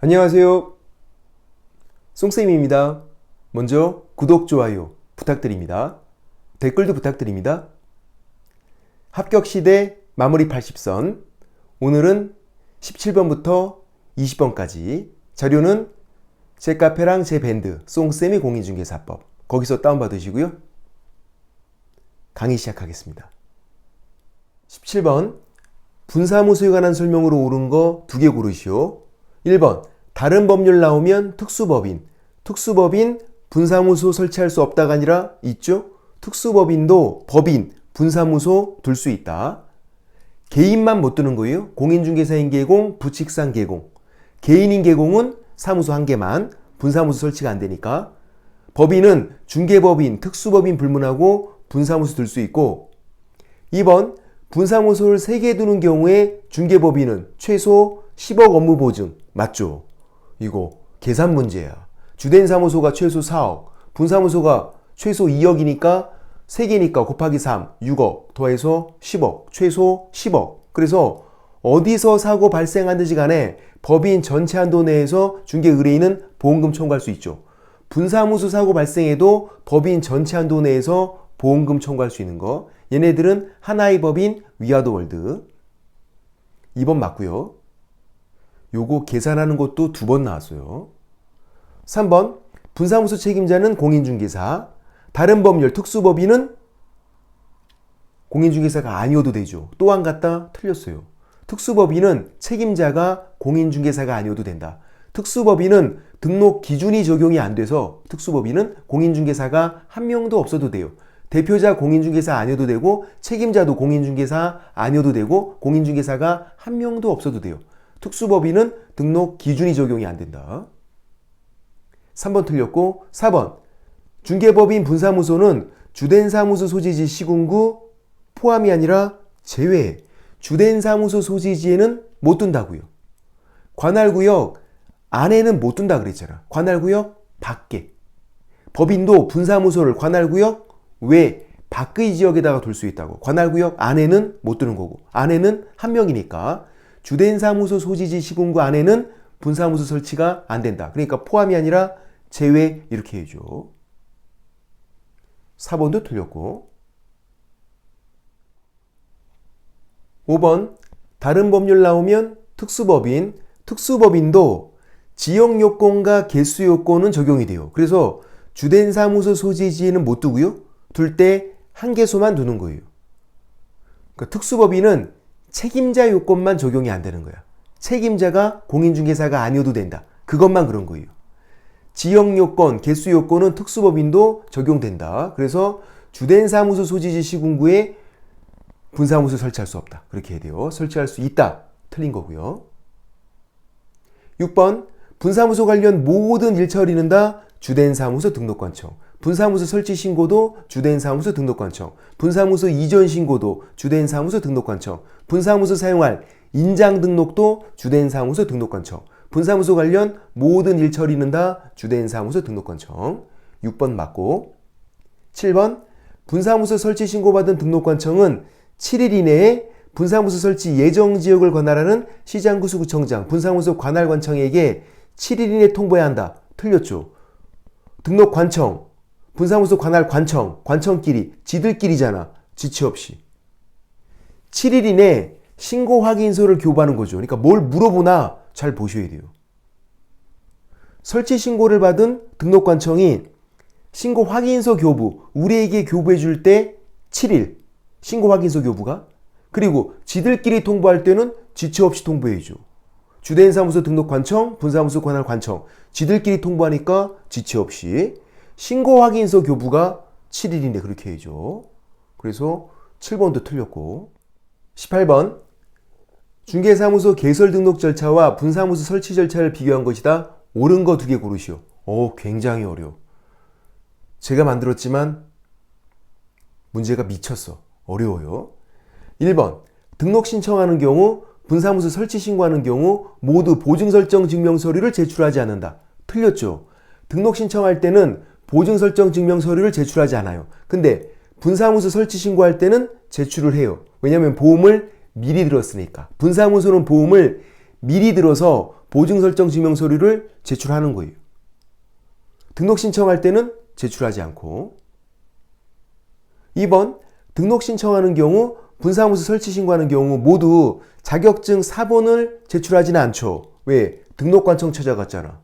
안녕하세요. 송쌤입니다. 먼저 구독, 좋아요 부탁드립니다. 댓글도 부탁드립니다. 합격 시대 마무리 80선. 오늘은 17번부터 20번까지. 자료는 제 카페랑 제 밴드, 송쌤의 공인중개사법. 거기서 다운받으시고요. 강의 시작하겠습니다. 17번. 분사무소에 관한 설명으로 옳은 거 두 개 고르시오. 1번. 다른 법률 나오면 특수법인. 특수법인 분사무소 설치할 수 없다가 아니라 있죠? 특수법인도 법인, 분사무소 둘 수 있다. 개인만 못 두는 거예요. 공인중개사인 개공, 부칙상 개공. 개인인 개공은 사무소 한 개만, 분사무소 설치가 안 되니까. 법인은 중개법인, 특수법인 불문하고 분사무소 둘 수 있고. 2번 분사무소를 3개 두는 경우에 중개법인은 최소 10억 업무 보증. 맞죠? 이거 계산 문제야. 주된 사무소가 최소 4억, 분사무소가 최소 2억이니까 3개니까 곱하기 3, 6억 더해서 10억, 최소 10억. 그래서 어디서 사고 발생하는지 간에 법인 전체 한도 내에서 중개 의뢰인은 보험금 청구할 수 있죠. 분사무소 사고 발생해도 법인 전체 한도 내에서 보험금 청구할 수 있는 거. 얘네들은 하나의 법인 위아더 월드. 2번 맞고요. 요거 계산하는 것도 두 번 나왔어요. 3번 분사무소 책임자는 공인중개사. 다른 법률 특수법인은 공인중개사가 아니어도 되죠. 또한 갔다 틀렸어요. 특수법인은 책임자가 공인중개사가 아니어도 된다. 특수법인은 등록 기준이 적용이 안 돼서 특수법인은 공인중개사가 한 명도 없어도 돼요. 대표자 공인중개사 아니어도 되고 책임자도 공인중개사 아니어도 되고 공인중개사가 한 명도 없어도 돼요. 특수법인은 등록 기준이 적용이 안 된다. 3번 틀렸고 4번 중개법인 분사무소는 주된 사무소 소지지 시군구 포함이 아니라 제외 주된 사무소 소지지에는 못 둔다고요. 관할구역 안에는 못 둔다 그랬잖아. 관할구역 밖에. 법인도 분사무소를 관할구역 외 밖의 지역에다가 둘 수 있다고. 관할구역 안에는 못 두는 거고. 안에는 한 명이니까 주된 사무소 소지지 시군구 안에는 분사무소 설치가 안 된다. 그러니까 포함이 아니라 제외 이렇게 해줘. 4번도 틀렸고 5번 다른 법률 나오면 특수법인, 특수법인도 지역 요건과 개수 요건은 적용이 돼요. 그래서 주된 사무소 소지지에는 못 두고요. 둘 때 한 개소만 두는 거예요. 그러니까 특수법인은 책임자 요건만 적용이 안 되는 거야. 책임자가 공인중개사가 아니어도 된다. 그것만 그런 거예요. 지역 요건, 개수 요건은 특수법인도 적용된다. 그래서 주된 사무소 소지지 시군구에 분사무소 설치할 수 없다. 그렇게 해야 돼요. 설치할 수 있다. 틀린 거고요. 6번 분사무소 관련 모든 일처리는 다 주된 사무소 등록관청. 분사무소 설치 신고도 주된 사무소 등록관청. 분사무소 이전 신고도 주된 사무소 등록관청. 분사무소 사용할 인장 등록도 주된 사무소 등록관청. 분사무소 관련 모든 일 처리는 다 주된 사무소 등록관청. 6번 맞고 7번 분사무소 설치 신고받은 등록관청은 7일 이내에 분사무소 설치 예정 지역을 관할하는 시장구수구청장 분사무소 관할관청에게 7일 이내 통보해야 한다. 틀렸죠. 등록관청 분사무소 관할 관청, 관청끼리, 지들끼리잖아. 지체 없이. 7일 이내 신고 확인서를 교부하는 거죠. 그러니까 뭘 물어보나 잘 보셔야 돼요. 설치 신고를 받은 등록관청이 신고 확인서 교부, 우리에게 교부해 줄 때 7일 신고 확인서 교부가 그리고 지들끼리 통보할 때는 지체 없이 통보해 줘. 주된 사무소 등록관청, 분사무소 관할 관청, 지들끼리 통보하니까 지체 없이 신고 확인서 교부가 7일인데 그렇게 해줘. 그래서 7번도 틀렸고 18번 중개사무소 개설 등록 절차와 분사무소 설치 절차를 비교한 것이다. 옳은 거 두 개 고르시오. 오, 굉장히 어려워. 제가 만들었지만 문제가 미쳤어. 어려워요. 1번 등록 신청하는 경우 분사무소 설치 신고하는 경우 모두 보증 설정 증명 서류를 제출하지 않는다. 틀렸죠. 등록 신청할 때는 보증 설정 증명 서류를 제출하지 않아요. 근데 분사무소 설치 신고할 때는 제출을 해요. 왜냐하면 보험을 미리 들었으니까. 분사무소는 보험을 미리 들어서 보증 설정 증명 서류를 제출하는 거예요. 등록 신청할 때는 제출하지 않고 2번 등록 신청하는 경우 분사무소 설치 신고하는 경우 모두 자격증 사본을 제출하지는 않죠. 왜? 등록관청 찾아갔잖아.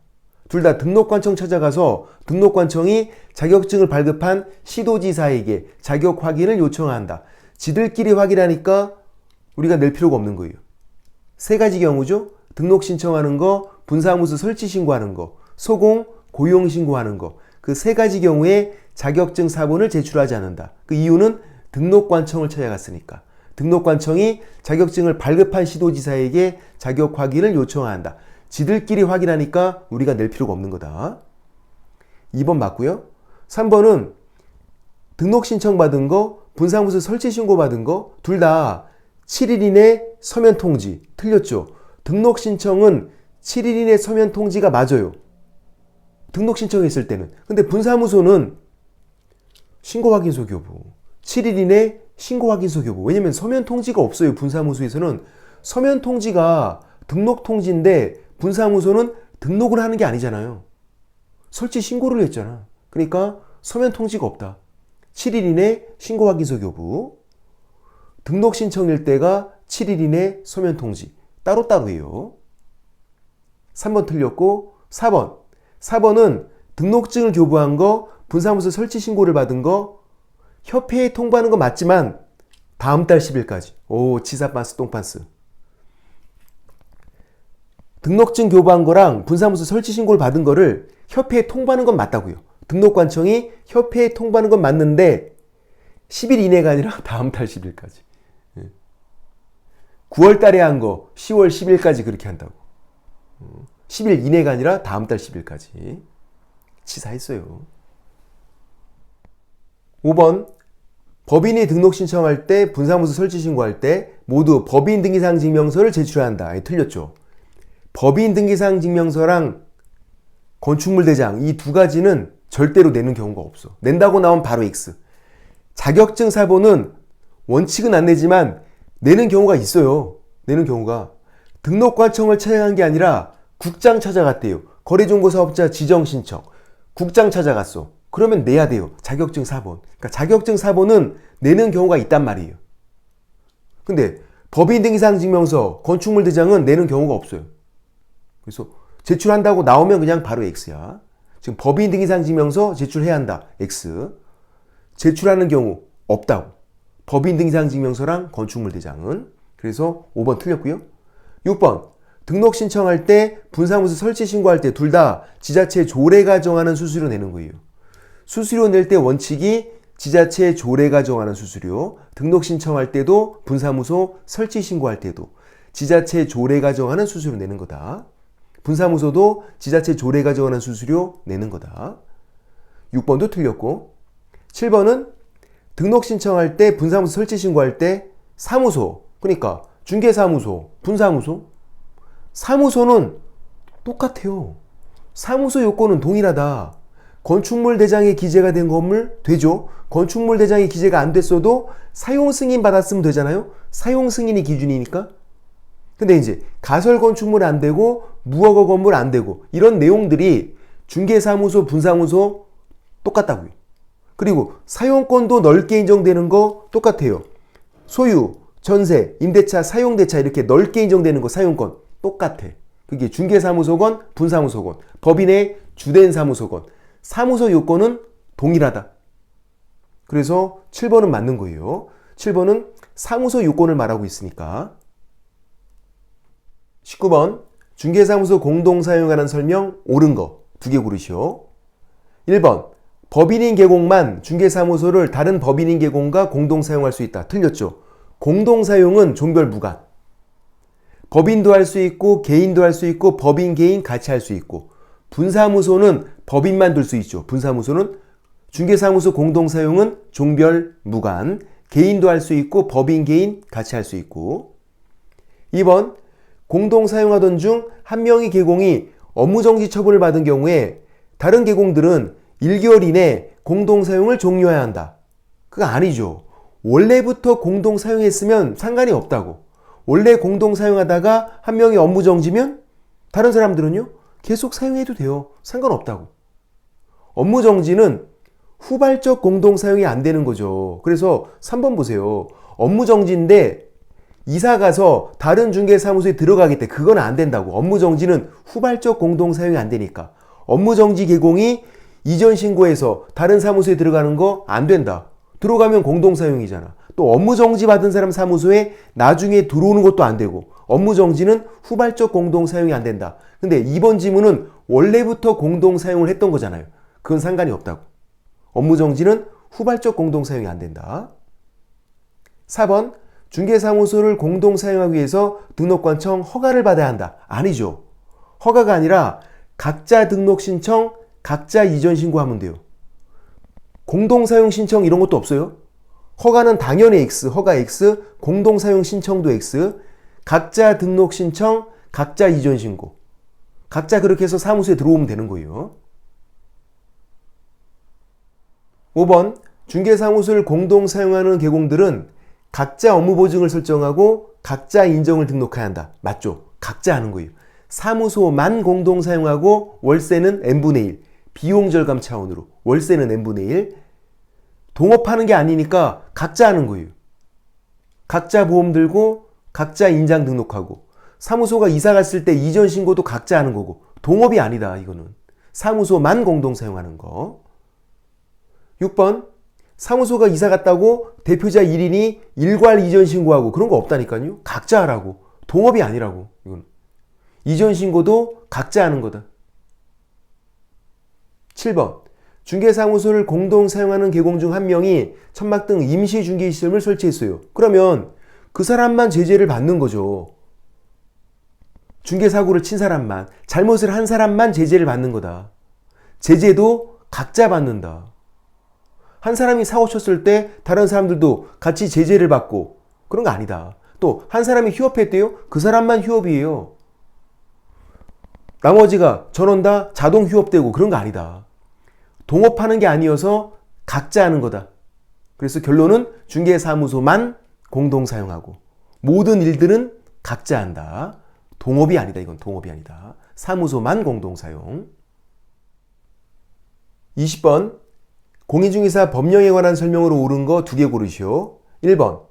둘 다 등록관청 찾아가서 등록관청이 자격증을 발급한 시도지사에게 자격 확인을 요청한다. 지들끼리 확인하니까 우리가 낼 필요가 없는 거예요. 세 가지 경우죠. 등록 신청하는 거, 분사무소 설치 신고하는 거, 소공, 고용 신고하는 거. 그 세 가지 경우에 자격증 사본을 제출하지 않는다. 그 이유는 등록관청을 찾아갔으니까. 등록관청이 자격증을 발급한 시도지사에게 자격 확인을 요청한다. 지들끼리 확인하니까 우리가 낼 필요가 없는 거다. 2번 맞고요. 3번은 등록 신청 받은 거, 분사무소 설치 신고 받은 거 둘 다 7일 이내 서면 통지 틀렸죠. 등록 신청은 7일 이내 서면 통지가 맞아요. 등록 신청했을 때는. 근데 분사무소는 신고 확인서 교부. 7일 이내 신고 확인서 교부. 왜냐면 서면 통지가 없어요. 분사무소에서는 서면 통지가 등록 통지인데 분사무소는 등록을 하는 게 아니잖아요. 설치 신고를 했잖아. 그러니까 서면 통지가 없다. 7일 이내 신고 확인서 교부. 등록 신청일 때가 7일 이내 서면 통지. 따로따로예요. 3번 틀렸고 4번. 4번은 등록증을 교부한 거, 분사무소 설치 신고를 받은 거, 협회에 통보하는 건 맞지만 다음 달 10일까지. 오, 치사반스 똥반스. 등록증 교부한 거랑 분사무소 설치 신고를 받은 거를 협회에 통보하는 건 맞다고요. 등록관청이 협회에 통보하는 건 맞는데 10일 이내가 아니라 다음 달 10일까지. 9월 달에 한 거 10월 10일까지 그렇게 한다고. 10일 이내가 아니라 다음 달 10일까지. 치사했어요. 5번. 법인이 등록 신청할 때, 분사무소 설치 신고할 때 모두 법인 등기상 증명서를 제출한다. 틀렸죠. 법인 등기상 증명서랑 건축물 대장 이 두 가지는 절대로 내는 경우가 없어. 낸다고 나오면 바로 X. 자격증 사본은 원칙은 안 내지만 내는 경우가 있어요. 내는 경우가. 등록관청을 찾아간 게 아니라 국장 찾아갔대요. 거래정보사업자 지정 신청. 국장 찾아갔어. 그러면 내야 돼요. 자격증 사본. 그러니까 자격증 사본은 내는 경우가 있단 말이에요. 근데 법인 등기상 증명서, 건축물 대장은 내는 경우가 없어요. 그래서 제출한다고 나오면 그냥 바로 X야. 지금 법인 등기상 증명서 제출해야 한다. X. 제출하는 경우 없다고. 법인 등기상 증명서랑 건축물 대장은. 그래서 5번 틀렸고요. 6번. 등록 신청할 때 분사무소 설치 신고할 때 둘 다 지자체 조례가 정하는 수수료 내는 거예요. 수수료 낼 때 원칙이 지자체 조례가 정하는 수수료, 등록 신청할 때도 분사무소 설치 신고할 때도 지자체 조례가 정하는 수수료 내는 거다. 분사무소도 지자체 조례가 정하는 수수료 내는 거다. 6번도 틀렸고 7번은 등록 신청할 때 분사무소 설치 신고할 때 사무소 그러니까 중개사무소, 분사무소 사무소는 똑같아요. 사무소 요건은 동일하다. 건축물 대장에 기재가 된 건물 되죠. 건축물 대장에 기재가 안 됐어도 사용 승인 받았으면 되잖아요. 사용 승인이 기준이니까. 근데 이제 가설 건축물 안 되고 무허가 건물 안 되고 이런 내용들이 중개사무소, 분사무소 똑같다고요. 그리고 사용권도 넓게 인정되는 거 똑같아요. 소유, 전세, 임대차, 사용대차 이렇게 넓게 인정되는 거 사용권 똑같아. 그게 중개사무소건, 분사무소건, 법인의 주된 사무소건, 사무소 요건은 동일하다. 그래서 7번은 맞는 거예요. 7번은 사무소 요건을 말하고 있으니까. 19번 중개사무소 공동 사용하는 설명 옳은 거 두 개 고르시오. 1번 법인인 계공만 중개사무소를 다른 법인인 계공과 공동 사용할 수 있다. 틀렸죠. 공동 사용은 종별 무관. 법인도 할 수 있고 개인도 할 수 있고 법인 개인 같이 할 수 있고 분사무소는 법인만 둘 수 있죠. 분사무소는 중개사무소 공동 사용은 종별 무관. 개인도 할 수 있고 법인 개인 같이 할 수 있고 2번 공동 사용하던 중 한 명의 계공이 업무정지 처분을 받은 경우에 다른 계공들은 1개월 이내 공동 사용을 종료해야 한다. 그거 아니죠. 원래부터 공동 사용했으면 상관이 없다고. 원래 공동 사용하다가 한 명이 업무 정지면 다른 사람들은요? 계속 사용해도 돼요. 상관없다고. 업무 정지는 후발적 공동 사용이 안 되는 거죠. 그래서 3번 보세요. 업무 정지인데 이사 가서 다른 중개 사무소에 들어가기 때 그건 안 된다고. 업무 정지는 후발적 공동 사용이 안 되니까. 업무 정지 개공이 이전 신고해서 다른 사무소에 들어가는 거 안 된다. 들어가면 공동 사용이잖아. 또 업무 정지 받은 사람 사무소에 나중에 들어오는 것도 안 되고 업무 정지는 후발적 공동 사용이 안 된다. 근데 이번 지문은 원래부터 공동 사용을 했던 거잖아요. 그건 상관이 없다고. 업무 정지는 후발적 공동 사용이 안 된다. 4번 중개사무소를 공동 사용하기 위해서 등록관청 허가를 받아야 한다. 아니죠. 허가가 아니라 각자 등록 신청, 각자 이전 신고하면 돼요. 공동 사용 신청 이런 것도 없어요. 허가는 당연히 X, 허가 X, 공동 사용 신청도 X, 각자 등록 신청, 각자 이전 신고. 각자 그렇게 해서 사무소에 들어오면 되는 거예요. 5번 중개사무소를 공동 사용하는 계공들은 각자 업무 보증을 설정하고 각자 인정을 등록해야 한다. 맞죠? 각자 하는 거예요. 사무소만 공동 사용하고 월세는 n분의 1. 비용 절감 차원으로 월세는 n분의 1. 동업하는 게 아니니까 각자 하는 거예요. 각자 보험 들고 각자 인장 등록하고 사무소가 이사 갔을 때 이전 신고도 각자 하는 거고 동업이 아니다 이거는 사무소만 공동 사용하는 거 6번 사무소가 이사 갔다고 대표자 1인이 일괄 이전 신고하고 그런 거 없다니까요 각자 하라고 동업이 아니라고 이건 이전 신고도 각자 하는 거다 7번 중개사무소를 공동 사용하는 계공 중 한 명이 천막 등 임시 중개 시스템을 설치했어요. 그러면 그 사람만 제재를 받는 거죠. 중개 사고를 친 사람만, 잘못을 한 사람만 제재를 받는 거다. 제재도 각자 받는다. 한 사람이 사고 쳤을 때 다른 사람들도 같이 제재를 받고 그런 거 아니다. 또 한 사람이 휴업했대요? 그 사람만 휴업이에요. 나머지가 전원 다 자동 휴업되고 그런 거 아니다. 동업하는 게 아니어서 각자 하는 거다. 그래서 결론은 중개사무소만 공동 사용하고 모든 일들은 각자 한다. 동업이 아니다. 이건 동업이 아니다. 사무소만 공동 사용. 20번 공인중개사 법령에 관한 설명으로 옳은 거 두 개 고르시오. 1번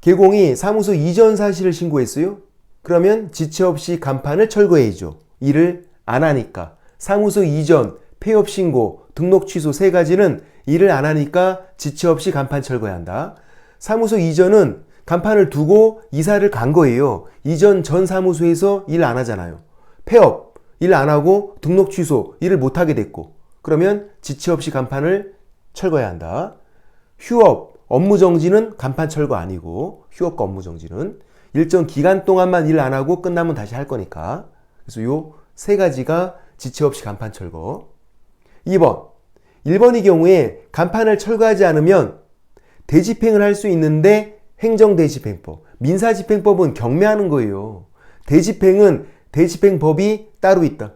개공이 사무소 이전 사실을 신고했어요. 그러면 지체 없이 간판을 철거해야죠. 일을 안 하니까 사무소 이전, 폐업 신고, 등록 취소 세 가지는 일을 안 하니까 지체 없이 간판 철거해야 한다. 사무소 이전은 간판을 두고 이사를 간 거예요. 이전 전 사무소에서 일 안 하잖아요. 폐업, 일 안 하고 등록 취소, 일을 못 하게 됐고. 그러면 지체 없이 간판을 철거해야 한다. 휴업, 업무 정지는 간판 철거 아니고 휴업과 업무 정지는 일정 기간 동안만 일 안 하고 끝나면 다시 할 거니까. 그래서 요 세 가지가 지체 없이 간판 철거. 2번. 1번의 경우에 간판을 철거하지 않으면 대집행을 할 수 있는데 행정대집행법, 민사집행법은 경매하는 거예요. 대집행은 대집행법이 따로 있다.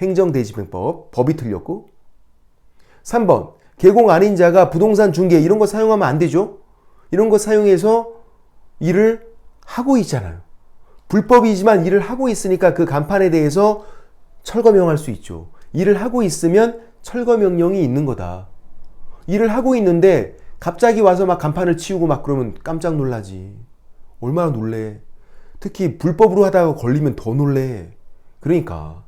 행정대집행법, 법이 틀렸고. 3번. 개공 아닌 자가 부동산 중개 이런 거 사용하면 안 되죠? 이런 거 사용해서 일을 하고 있잖아요. 불법이지만 일을 하고 있으니까 그 간판에 대해서 철거 명할 수 있죠. 일을 하고 있으면 철거 명령이 있는 거다. 일을 하고 있는데 갑자기 와서 막 간판을 치우고 막 그러면 깜짝 놀라지. 얼마나 놀래. 특히 불법으로 하다가 걸리면 더 놀래. 그러니까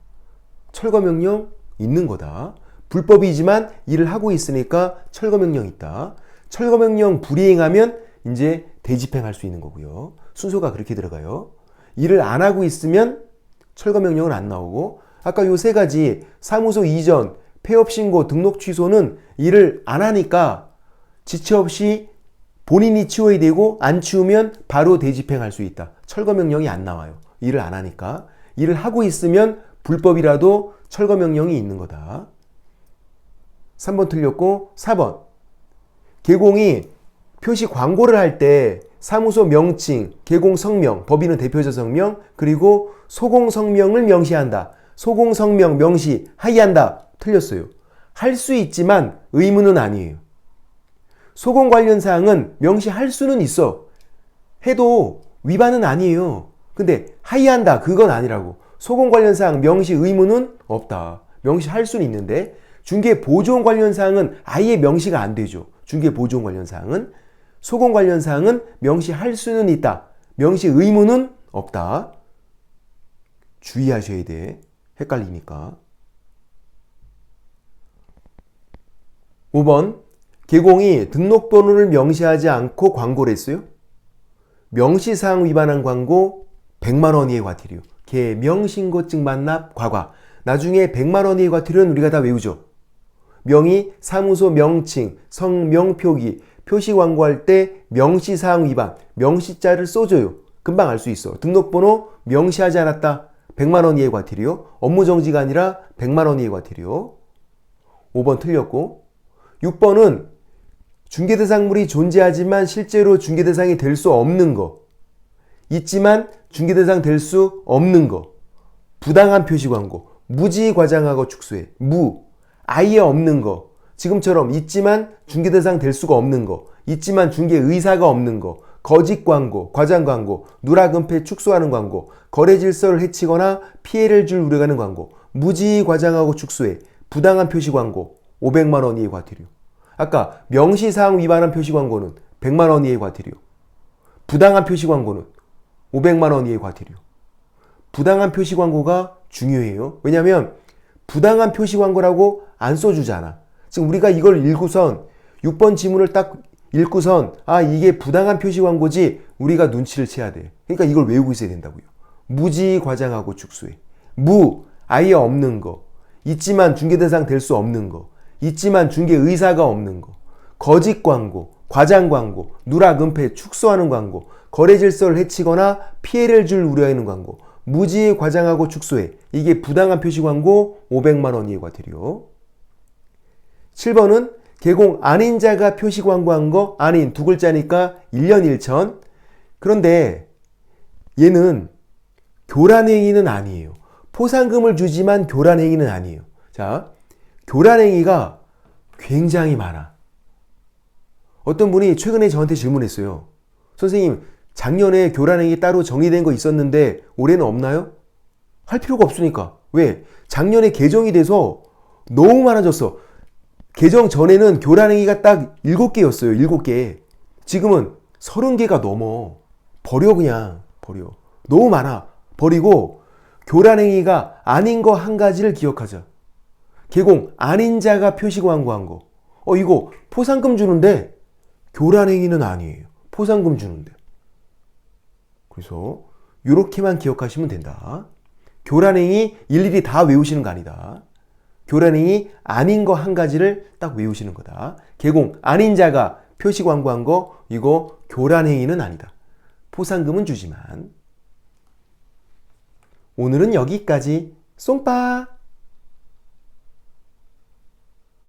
철거 명령 있는 거다. 불법이지만 일을 하고 있으니까 철거 명령 있다. 철거 명령 불이행하면 이제 대집행할 수 있는 거고요. 순서가 그렇게 들어가요. 일을 안 하고 있으면 철거 명령은 안 나오고 아까 요 세 가지 사무소 이전, 폐업 신고, 등록 취소는 일을 안 하니까 지체 없이 본인이 치워야 되고 안 치우면 바로 대집행할 수 있다. 철거 명령이 안 나와요. 일을 안 하니까. 일을 하고 있으면 불법이라도 철거 명령이 있는 거다. 3번 틀렸고 4번. 개공이 표시 광고를 할 때 사무소 명칭, 개공 성명, 법인은 대표자 성명, 그리고 소공 성명을 명시한다. 소공 성명 명시 하이한다. 틀렸어요. 할 수 있지만 의무는 아니에요. 소공 관련 사항은 명시할 수는 있어. 해도 위반은 아니에요. 근데 하이한다. 그건 아니라고. 소공 관련 사항 명시 의무는 없다. 명시할 수는 있는데 중개 보존 관련 사항은 아예 명시가 안 되죠. 중개 보존 관련 사항은 소공 관련 사항은 명시할 수는 있다. 명시 의무는 없다. 주의하셔야 돼. 헷갈리니까. 5번 개공이 등록번호를 명시하지 않고 광고를 했어요. 명시사항 위반한 광고 100만 원 이하의 과태료. 개명신고증 반납 과과. 나중에 100만 원 이하의 과태료는 우리가 다 외우죠. 명의, 사무소 명칭, 성명 표기, 표시 광고할 때 명시 사항 위반, 명시자를 써줘요. 금방 알 수 있어. 등록번호 명시하지 않았다. 100만 원 이하의 과태료. 업무 정지가 아니라 100만 원 이하의 과태료. 5번 틀렸고 6번은 중개대상물이 존재하지만 실제로 중개대상이 될 수 없는 거. 있지만 중개대상 될 수 없는 거. 부당한 표시 광고. 무지 과장하고 축소해. 무. 아예 없는 거. 지금처럼 있지만 중개 대상 될 수가 없는 거. 있지만 중개 의사가 없는 거. 거짓 광고, 과장 광고, 누락 은폐 축소하는 광고, 거래 질서를 해치거나 피해를 줄 우려가는 광고, 무지 과장하고 축소해. 부당한 표시 광고, 500만 원 이하의 과태료. 아까 명시사항 위반한 표시 광고는 100만 원 이하의 과태료. 부당한 표시 광고는 500만 원 이하의 과태료. 부당한 표시 광고가 중요해요. 왜냐하면 부당한 표시 광고라고 안 써주잖아. 지금 우리가 이걸 읽고선 6번 지문을 딱 읽고선 아 이게 부당한 표시 광고지 우리가 눈치를 채야 돼. 그러니까 이걸 외우고 있어야 된다고요. 무지 과장하고 축소해. 무 아예 없는 거. 있지만 중개 대상 될 수 없는 거. 있지만 중개 의사가 없는 거. 거짓 광고, 과장 광고, 누락 은폐 축소하는 광고, 거래 질서를 해치거나 피해를 줄 우려하는 광고. 무지 과장하고 축소해. 이게 부당한 표시 광고 500만 원 이하의 과태료. 7번은 개공 아닌 자가 표시 광고한 거 아닌 두 글자니까 1년 1천. 그런데 얘는 교란행위는 아니에요. 포상금을 주지만 교란행위는 아니에요. 자, 교란행위가 굉장히 많아. 어떤 분이 최근에 저한테 질문했어요. 선생님, 작년에 교란행위 따로 정리된 거 있었는데 올해는 없나요? 할 필요가 없으니까. 왜? 작년에 개정이 돼서 너무 많아졌어. 개정 전에는 교란행위가 딱 7개였어요. 7개. 지금은 30개가 넘어. 버려 그냥. 버려. 너무 많아. 버리고 교란행위가 아닌 거 한 가지를 기억하자. 개공 아닌 자가 표시 광고한 거. 어 이거 포상금 주는데 교란행위는 아니에요. 포상금 주는데. 그래서 이렇게만 기억하시면 된다. 교란행위 일일이 다 외우시는 거 아니다. 교란행위 아닌 거 한 가지를 딱 외우시는 거다. 개공 아닌 자가 표시 광고한 거 이거 교란행위는 아니다. 포상금은 주지만 오늘은 여기까지 쏨빠